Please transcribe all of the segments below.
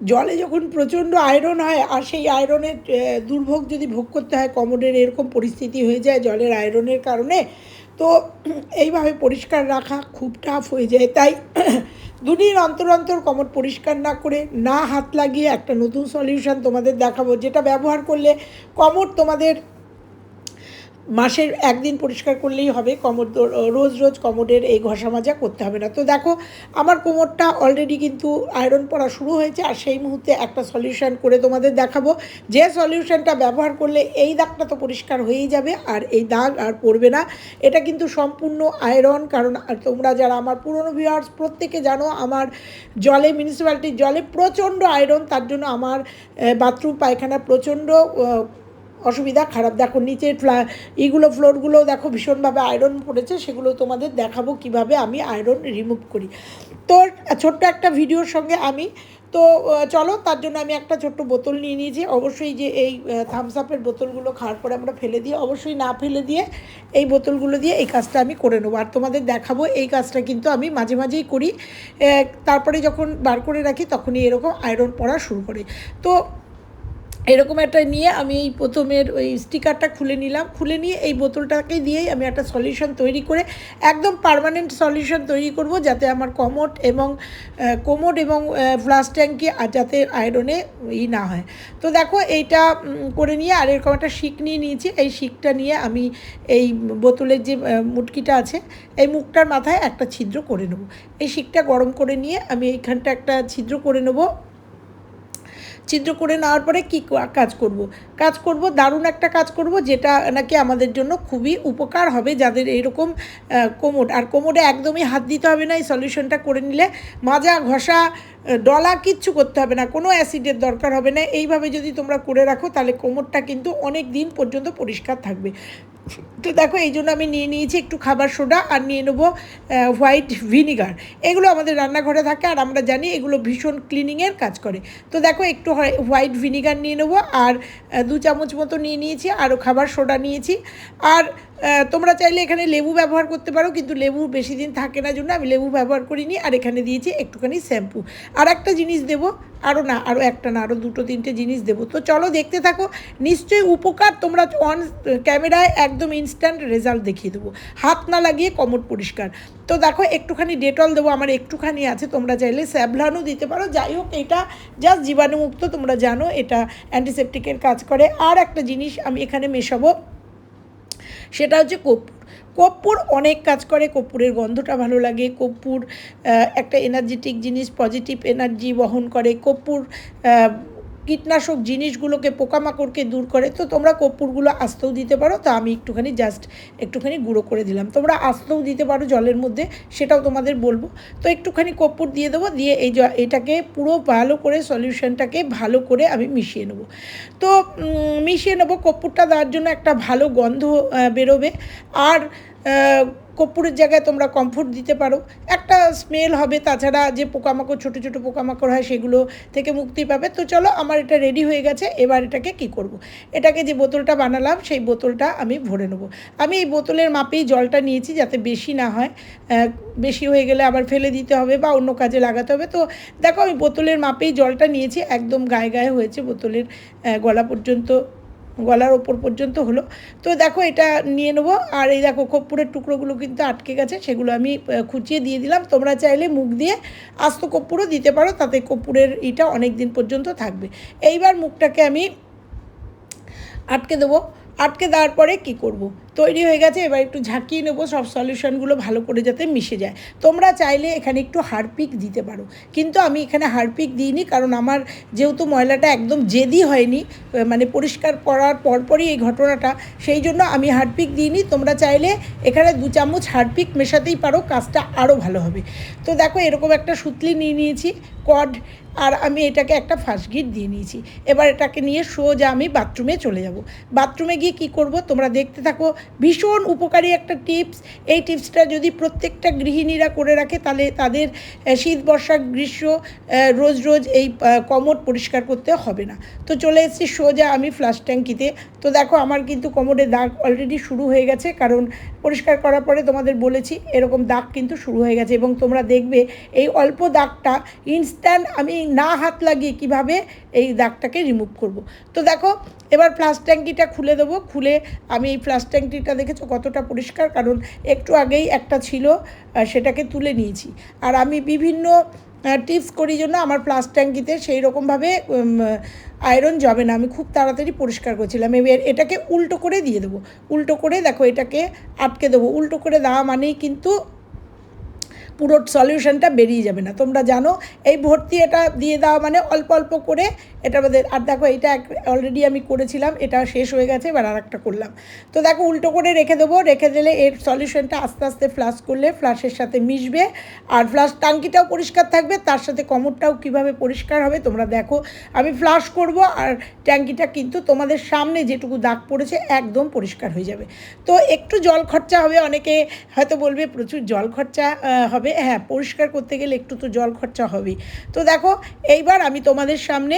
জলে যখন প্রচণ্ড আয়রন হয় আর সেই আয়রনের দুর্ভোগ যদি ভোগ করতে হয় কমোডের এরকম পরিস্থিতি হয়ে যায় জলের আয়রনের কারণে, তো এইভাবে পরিষ্কার রাখা খুব টাফ হয়ে যায়। তাই দুদিন অন্তর অন্তর কমর পরিষ্কার না করে না হাত লাগিয়ে একটা নতুন সলিউশন তোমাদের দেখাবো, যেটা ব্যবহার করলে কমর তোমাদের মাসের একদিন পরিষ্কার করলেই হবে কোমর রোজ রোজ কোমরের এই ঘষা মাজা করতে হবে না। তো দেখো, আমার কোমরটা অলরেডি কিন্তু আয়রন পড়া শুরু হয়েছে আর সেই মুহূর্তে একটা সলিউশন করে তোমাদের দেখাবো। যে সলিউশনটা ব্যবহার করলে এই দাগটা তো পরিষ্কার হয়েই যাবে আর এই দাগ আর পড়বে না। এটা কিন্তু সম্পূর্ণ আয়রন কারণ তোমরা যারা আমার পুরনো ভিউয়ার্স প্রত্যেকে জানো আমার জলে মিউনিসিপ্যালিটির জলে প্রচণ্ড আয়রন তার জন্য আমার বাথরুম পায়খানা প্রচণ্ড অসুবিধা, খারাপ। দেখো, নিচের ফ্লা, এইগুলো ফ্লোরগুলো দেখো ভীষণভাবে আয়রন পড়েছে, সেগুলো তোমাদের দেখাবো কীভাবে আমি আয়রন রিমুভ করি। তো, ছোট্ট একটা ভিডিওর সঙ্গে আমি, তো চলো, তার জন্য আমি একটা ছোট্ট বোতল নিয়ে নিয়েছি অবশ্যই যে এই থামস আপের বোতলগুলো খাওয়ার পরে আমরা ফেলে দিয়ে, অবশ্যই না ফেলে দিয়ে এই বোতলগুলো দিয়ে এই কাজটা আমি করে নেব। আর তোমাদের দেখাবো এই কাজটা কিন্তু আমি মাঝে মাঝেই করি। তারপরে যখন বার করে রাখি, তখনই এরকম আয়রন পড়া শুরু করে। তো এরকম একটা নিয়ে আমি এই প্রথমের ওই স্টিকারটা খুলে নিলাম। খুলে নিয়ে এই বোতলটাকে দিয়েই আমি একটা সলিউশন তৈরি করে একদম পার্মানেন্ট সলিউশন তৈরি করব যাতে আমার কমোড এবং কোমোট এবং ফ্লাস ট্যাঙ্কি যাতে আয়রনে ই না হয়। তো দেখো এইটা করে নিয়ে আর এরকম একটা শিক নিয়ে নিয়েছি। এই শিকটা নিয়ে আমি এই বোতলের যে মুটকিটা আছে, এই মুখটার মাথায় একটা ছিদ্র করে নেব। এই শিকটা গরম করে নিয়ে আমি এইখানটা একটা ছিদ্র করে নেব। ছিদ্র করে নেওয়ার পরে কী কাজ করব। কাজ করব, দারুণ একটা কাজ করব যেটা নাকি আমাদের জন্য খুবই উপকার হবে যাদের এরকম কোমর আর কোমরে একদমই হাত দিতে হবে না, এই সলিউশনটা করে নিলে মাজা, ঘষা ডলা কিচ্ছু করতে হবে না, কোনো অ্যাসিডের দরকার হবে না। এইভাবে যদি তোমরা করে রাখো তাহলে কোমরটা কিন্তু অনেক দিন পর্যন্ত পরিষ্কার থাকবে। তো দেখো, এই জন্য আমি নিয়ে নিয়েছি একটু খাবার সোডা আর নিয়ে নেব হোয়াইট ভিনিগার। এগুলো আমাদের রান্নাঘরে থাকে আর আমরা জানি এগুলো ভীষণ ক্লিনিংয়ের কাজ করে। তো দেখো, একটু হোয়াইট ভিনিগার নিয়ে নেব আর দু চামচ মতো নিয়ে নিয়েছি, আরও খাবার সোডা নিয়েছি। আর তোমরা চাইলে এখানে লেবু ব্যবহার করতে পারো, কিন্তু লেবু বেশি দিন থাকে না জন্য আমি লেবু ব্যবহার করিনি, আর এখানে দিয়েছি একটুখানি শ্যাম্পু। আর একটা জিনিস দেবো আরও না আরও একটা না আরও দুটো তিনটে জিনিস দেবো। তো চলো দেখতে থাকো, নিশ্চয়ই উপকার, তোমরা অন ক্যামেরায় একদম ইনস্ট্যান্ট রেজাল্ট দেখিয়ে দেবো। হাত না লাগিয়ে কমর পরিষ্কার। তো দেখো, একটুখানি ডেটল দেবো, আমার একটুখানি আছে, তোমরা চাইলে স্যাভলানও দিতে পারো। যাই হোক, এটা জাস্ট জীবাণুমুক্ত, তোমরা জানো, এটা অ্যান্টিসেপটিকের কাজ করে। আর একটা জিনিস আমি এখানে মেশাবো সেটা হচ্ছে কর্পূর। কর্পূর অনেক কাজ করে, কর্পূরের গন্ধটা ভালো লাগে। কর্পূর একটা এনার্জেটিক জিনিস পজিটিভ এনার্জি বহন করে। কর্পূর কীটনাশক জিনিসগুলোকে পোকামাকড়কে দূর করে, তো তোমরা কর্পূরগুলো আস্তেও দিতে পারো, তো আমি একটুখানি জাস্ট একটুখানি গুঁড়ো করে দিলাম। তোমরা আস্তেও দিতে পারো জলের মধ্যে, সেটাও তোমাদের বলব। তো একটুখানি কর্পূর দিয়ে দেবো, দিয়ে এই এটাকে পুরো ভালো করে সলিউশনটাকে ভালো করে আমি মিশিয়ে নেব। তো মিশিয়ে নেব, কর্পূরটা দেওয়ার জন্য একটা ভালো গন্ধ বেরোবে। আর কর্পূরের জায়গায় তোমরা কমফোর্ট দিতে পারো। একটা স্মেল হবে, তাছাড়া যে পোকামাকড়, ছোটো ছোটো পোকামাকড় হয়, সেগুলো থেকে মুক্তি পাবে। তো চলো, আমার এটা রেডি হয়ে গেছে, এবার এটাকে কি করব। এটাকে যে বোতলটা বানালাম, সেই বোতলটা আমি ভরে নেব। আমি এই বোতলের মাপেই জলটা নিয়েছি, যাতে বেশি না হয়। বেশি হয়ে গেলে আবার ফেলে দিতে হবে বা অন্য কাজে লাগাতে হবে। তো দেখো, আমি বোতলের মাপেই জলটা নিয়েছি, একদম গায়ে গায়ে হয়েছে বোতলের গলা পর্যন্ত। গলার ওপর পর্যন্ত হলো। তো দেখো এটা নিয়ে নেব। আর এই দেখো কর্পূরের টুকরোগুলো কিন্তু আটকে গেছে, সেগুলো আমি খুঁচিয়ে দিয়ে দিলাম। তোমরা চাইলে মুখ দিয়ে আস্ত কর্পূরও দিতে পারো, তাতে কর্পূরের ইটা অনেক দিন পর্যন্ত থাকবে। এইবার মুখটাকে আমি আটকে দেবো। আটকে দেওয়ার পরে কি করব। তৈরি হয়ে গেছে, এবার একটু ঝাঁকিয়ে নেব সব সলিউশনগুলো ভালো করে যাতে মিশে যায়। তোমরা চাইলে এখানে একটু হারপিক দিতে পারো। কিন্তু আমি এখানে হারপিক দিইনি কারণ আমার যেহেতু ময়লাটা একদম জেদি হয়নি মানে পরিষ্কার করার পরপরই এই ঘটনাটা, সেই জন্য আমি হারপিক দিইনি। তোমরা চাইলে এখানে দু চামচ হারপিক মেশাতেই পারো, কাজটা আরও ভালো হবে। তো দেখো এরকম একটা সুতলি নিয়ে নিয়েছি, কড, আর আমি এটাকে একটা ফার্স্ট গিট দিয়ে নিয়েছি। এবার এটাকে নিয়ে সোজা আমি বাথরুমে চলে যাব। বাথরুমে গিয়ে কি করব, তোমরা দেখতে থাকো ভীষণ উপকারী একটা টিপস। এই টিপসটা যদি প্রত্যেকটা গৃহিণীরা করে রাখে, তাহলে তাদের শীত বর্ষা গ্রীষ্ম রোজ রোজ এই কমোড পরিষ্কার করতে হবে না। তো চলে এসেছি সোজা আমি ফ্লাশ ট্যাঙ্কিতে। তো দেখো আমার কিন্তু কোমরে দাগ অলরেডি শুরু হয়ে গেছে, কারণ পরিষ্কার করার পরে তোমাদের বলেছি, এরকম দাগ কিন্তু শুরু হয়ে গেছে এবং তোমরা দেখবে এই অল্প দাগটা ইনস্ট্যান্ট আমি না হাত লাগিয়ে কীভাবে এই দাগটাকে রিমুভ করব। তো দেখো, এবার ফ্লাশ ট্যাঙ্কিটা খুলে দেবো, খুলে আমি এই ফ্লাশ ট্যাঙ্কিটা দেখেছ কতটা পরিষ্কার? কারণ একটু আগেই একটা ছিল সেটাকে তুলে নিয়েছি। আর আমি বিভিন্ন টিপস করি জন্য আমার প্লাস ট্যাঙ্কিতে সেই রকমভাবে আয়রন যাবে না। আমি খুব তাড়াতাড়ি পরিষ্কার করছিলাম। এবার এটাকে উল্টো করে দিয়ে দেবো। উল্টো করে দেখো এটাকে আটকে দেবো। উল্টো করে দেওয়া মানেই কিন্তু পুরো সলিউশনটা বেরিয়ে যাবে না। তোমরা জানো এই ভর্তি এটা দিয়ে দেওয়া মানে অল্প অল্প করে এটা আমাদের আর দেখো এটা অলরেডি আমি করেছিলাম এটা শেষ হয়ে গেছে এবার আর একটা করলাম। তো দেখো উল্টো করে রেখে দেবো রেখে দিলে এর সলিউশনটা আস্তে আস্তে ফ্লাশ করলে ফ্লাশের সাথে মিশবে। আর ফ্লাশ টাঙ্কিটাও পরিষ্কার থাকবে তার সাথে কমরটাও কীভাবে পরিষ্কার হবে তোমরা দেখো। আমি ফ্লাশ করব আর ট্যাঙ্কিটা কিন্তু তোমাদের সামনে যেটুকু দাগ পড়েছে একদম পরিষ্কার হয়ে যাবে। তো একটু জল খরচা হবে অনেকে হয়তো বলবে প্রচুর জল খরচা আহ, হবে। হ্যাঁ পরিষ্কার করতে গেলে একটু তো জল খরচা হবেই। তো দেখো, এইবার আমি তোমাদের সামনে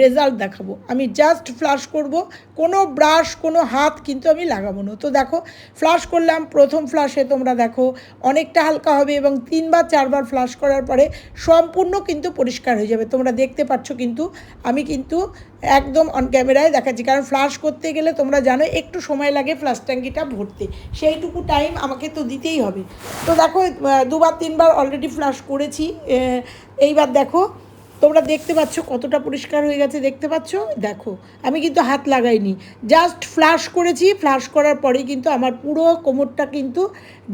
রেজাল্ট দেখাবো। আমি জাস্ট ফ্লাশ করব। কোনো ব্রাশ কোনো হাত কিন্তু আমি লাগাবো না। তো দেখো ফ্লাশ করলাম, প্রথম ফ্লাশে তোমরা দেখো, অনেকটা হালকা হবে এবং তিনবার, চারবার ফ্লাশ করার পরে সম্পূর্ণ কিন্তু পরিষ্কার হয়ে যাবে। তোমরা দেখতে পাচ্ছ কিন্তু, আমি কিন্তু একদম অন ক্যামেরায় দেখাচ্ছি। কারণ ফ্লাশ করতে গেলে তোমরা জানো, একটু সময় লাগে ফ্লাশ ট্যাঙ্কিটা ভরতে। সেইটুকু টাইম আমাকে তো দিতেই হবে। তো দেখো দুবার, তিনবার অলরেডি ফ্লাশ করেছি। এইবার দেখো তোমরা দেখতে পাচ্ছ কতটা পরিষ্কার হয়ে গেছে, দেখতে পাচ্ছ? দেখো, আমি কিন্তু হাত লাগাইনি। জাস্ট ফ্লাশ করেছি ফ্লাশ করার পরেই কিন্তু আমার পুরো কোমরটা কিন্তু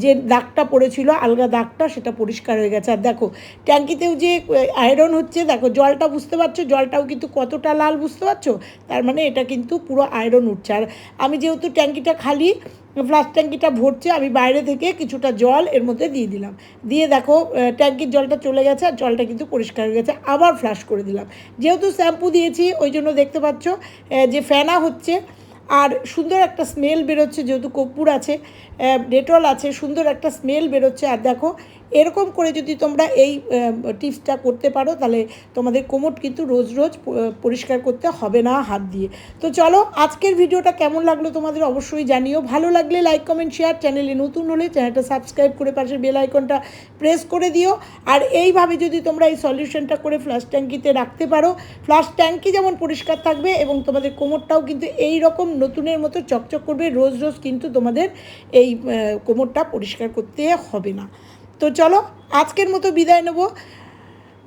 যে দাগটা পড়েছিল, আলগা দাগটা সেটা পরিষ্কার হয়ে গেছে। আর দেখো, ট্যাঙ্কিতেও যে আয়রন হচ্ছে, দেখো, জলটা বুঝতে পারছ? জলটাও কিন্তু কতটা লাল বুঝতে পারছ? তার মানে এটা কিন্তু পুরো আয়রন উঠছে। আর আমি যেহেতু ট্যাঙ্কিটা খালি ফ্লাশ ট্যাঙ্কিটা ভরছে, আমি বাইরে থেকে কিছুটা জল এর মধ্যে দিয়ে দিলাম। দিয়ে দেখো ট্যাঙ্কির জলটা চলে গেছে আর জলটা কিন্তু পরিষ্কার হয়ে গেছে। আবার ফ্লাশ করে দিলাম। যেহেতু শ্যাম্পু দিয়েছি, ওই জন্য দেখতে পাচ্ছ যে ফেনা হচ্ছে আর সুন্দর একটা স্মেল বেরোচ্ছে, যেহেতু কর্পূর আছে ডেটল আছে, সুন্দর একটা স্মেল বেরোচ্ছে। আর দেখো এরকম করে যদি তোমরা এই টিপসটা করতে পারো, তাহলে তোমাদের কোমর কিন্তু রোজ রোজ পরিষ্কার করতে হবে না হাত দিয়ে। তো চলো, আজকের ভিডিওটা কেমন লাগল তোমাদের অবশ্যই জানিও। ভালো লাগলে লাইক কমেন্ট শেয়ার চ্যানেলে নতুন হলে চ্যানেলটা সাবস্ক্রাইব করে পাশে বেল আইকনটা প্রেস করে দিও। আর এইভাবে যদি তোমরা এই সলিউশনটা করে ফ্লাশ ট্যাঙ্কিতে রাখতে পারো ফ্লাশ ট্যাঙ্কি যেমন পরিষ্কার থাকবে এবং তোমাদের কোমরটাও কিন্তু এই রকম নতুনের মতো চকচক করবে, রোজ রোজ কিন্তু তোমাদের এই কোমরটা পরিষ্কার করতে হবে না। তো চলো আজকের মতো বিদায় নেব।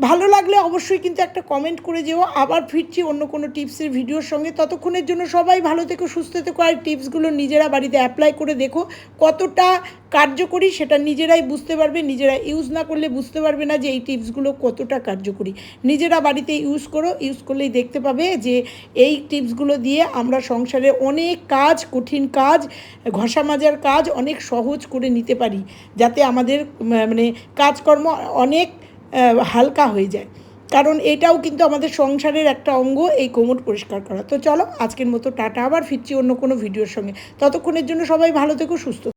ভালো লাগলে অবশ্যই কিন্তু একটা কমেন্ট করে যেও। আবার ফিরছি অন্য কোনো টিপসের ভিডিওর সঙ্গে। ততক্ষণের জন্য সবাই ভালো থেকো, সুস্থ থেকো। আর টিপসগুলো নিজেরা বাড়িতে অ্যাপ্লাই করে দেখো কতটা কার্যকরী সেটা নিজেরাই বুঝতে পারবে। নিজেরা ইউজ না করলে বুঝতে পারবে না যে এই টিপসগুলো কতটা কার্যকরী। নিজেরা বাড়িতে ইউজ করো ইউজ করলেই দেখতে পাবে যে এই টিপসগুলো দিয়ে আমরা সংসারে অনেক কাজ, কঠিন কাজ, ঘষা মাজার কাজ অনেক সহজ করে নিতে পারি। যাতে আমাদের মানে কাজকর্ম অনেক হালকা হয়ে যায়। কারণ এটাও কিন্তু আমাদের সংসারের একটা অঙ্গ এই কোমর পরিষ্কার করা। তো চলো, আজকের মতো টাটা, আবার ফিরছি অন্য কোনো ভিডিওর সঙ্গে। ততক্ষণের জন্য সবাই ভালো থেকো, সুস্থ